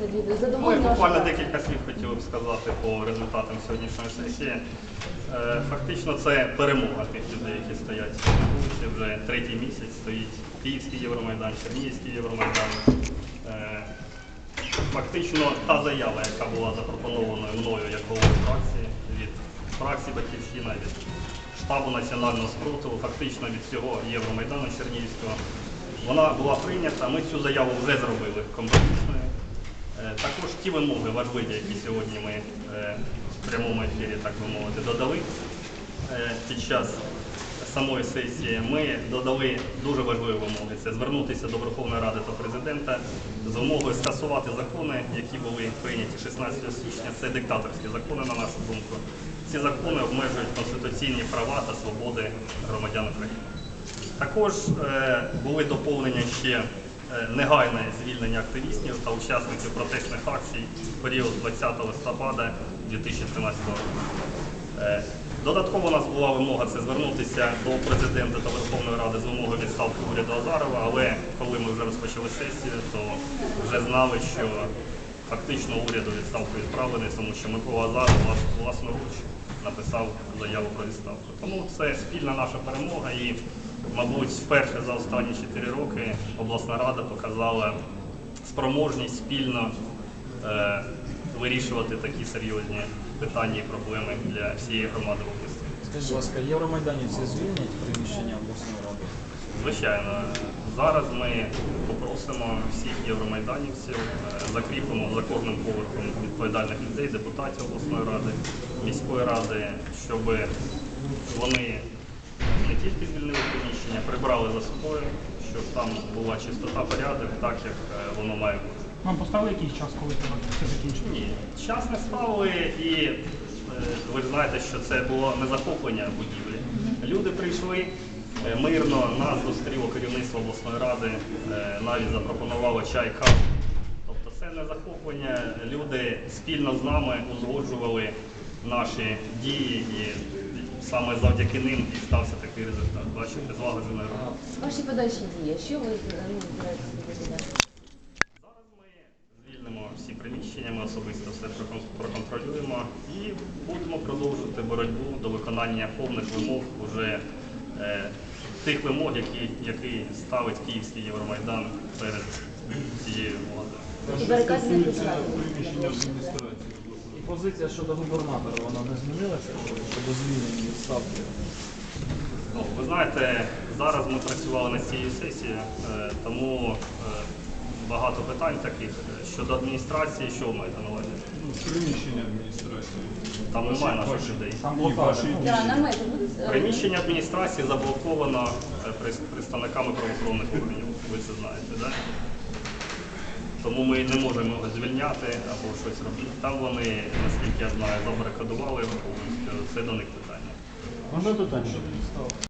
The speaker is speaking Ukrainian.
Сергій, Ми буквально декілька слів хотів б сказати по результатам сьогоднішньої сесії. Е, Фактично це перемога тих людей, які стоять на вулиці. Вже третій місяць стоїть Київський Євромайдан, Чернігівський Євромайдан. Е, Фактично та заява, яка була запропонована мною як головою фракції від фракції Батьківщина, від штабу національного спротиву, фактично від всього Євромайдану Чернігівського, вона була прийнята. Ми цю заяву вже зробили компромісною. Ті вимоги важливі, які сьогодні ми в прямому ефірі, так би мовити, додали під час самої сесії, ми додали дуже важливі вимоги. Це звернутися до Верховної Ради та президента з вимогою скасувати закони, які були прийняті 16 січня. Це диктаторські закони, на нашу думку. Ці закони обмежують конституційні права та свободи громадян України. Також е, були доповнення ще негайне звільнення активістів та учасників протестних акцій в період 20 листопада 2013 року. Е, Додатково у нас була вимога це звернутися до президента та Верховної Ради з вимогою відставки уряду Азарова, але коли ми вже розпочали сесію, то вже знали, що фактично уряду відставку відправлений, тому що Микола Азаров власноруч написав заяву про відставку. Тому це спільна наша перемога і, мабуть, вперше за останні 4 роки обласна рада показала спроможність спільно е, вирішувати такі серйозні питання і проблеми для всієї громади області. Скажіть, будь ласка, євромайданівці звільнять приміщення обласної ради? Звичайно, зараз ми попросимо всіх євромайданівців, е, закріпимо за кожним поверхом відповідальних людей, депутатів обласної ради, міської ради, щоб вони не тільки звільнили приміщення, прибрали за собою, щоб там була чистота, порядок, так як е, воно має бути. Вам поставили якийсь час, коли треба це закінчити? Ні, час не ставили і е, ви ж знаєте, що це було не захоплення будівлі. Люди прийшли е, мирно, нас зустріло керівництво обласної ради, е, навіть запропонувало чай, каву. Тобто це не захоплення. Люди спільно з нами узгоджували наші дії і саме завдяки ним і стався такий результат. Бачите, злагоджений рух. Ваші подальші дії. Що ви ну, збираєтеся? Зараз ми звільнимо всі приміщення, ми особисто все проконтролюємо і будемо продовжувати боротьбу до виконання повних вимог уже е, тих вимог, які, які ставить Київський Євромайдан перед цією владою. І барикади не. Позиція щодо губернатора, вона не змінилася щодо звільнення відставки? Ну, ви знаєте, зараз ми працювали над цією сесією, е, тому е, багато питань таких щодо адміністрації, що ви маєте на увазі? Ну, приміщення адміністрації. Там немає наших людей. Е, Приміщення адміністрації заблоковано е, представниками правоохоронних органів, ви це знаєте, да? Тому ми не можемо його звільняти або щось робити. Там вони, наскільки я знаю, забарикадували його. Це до них питання. Можна питання?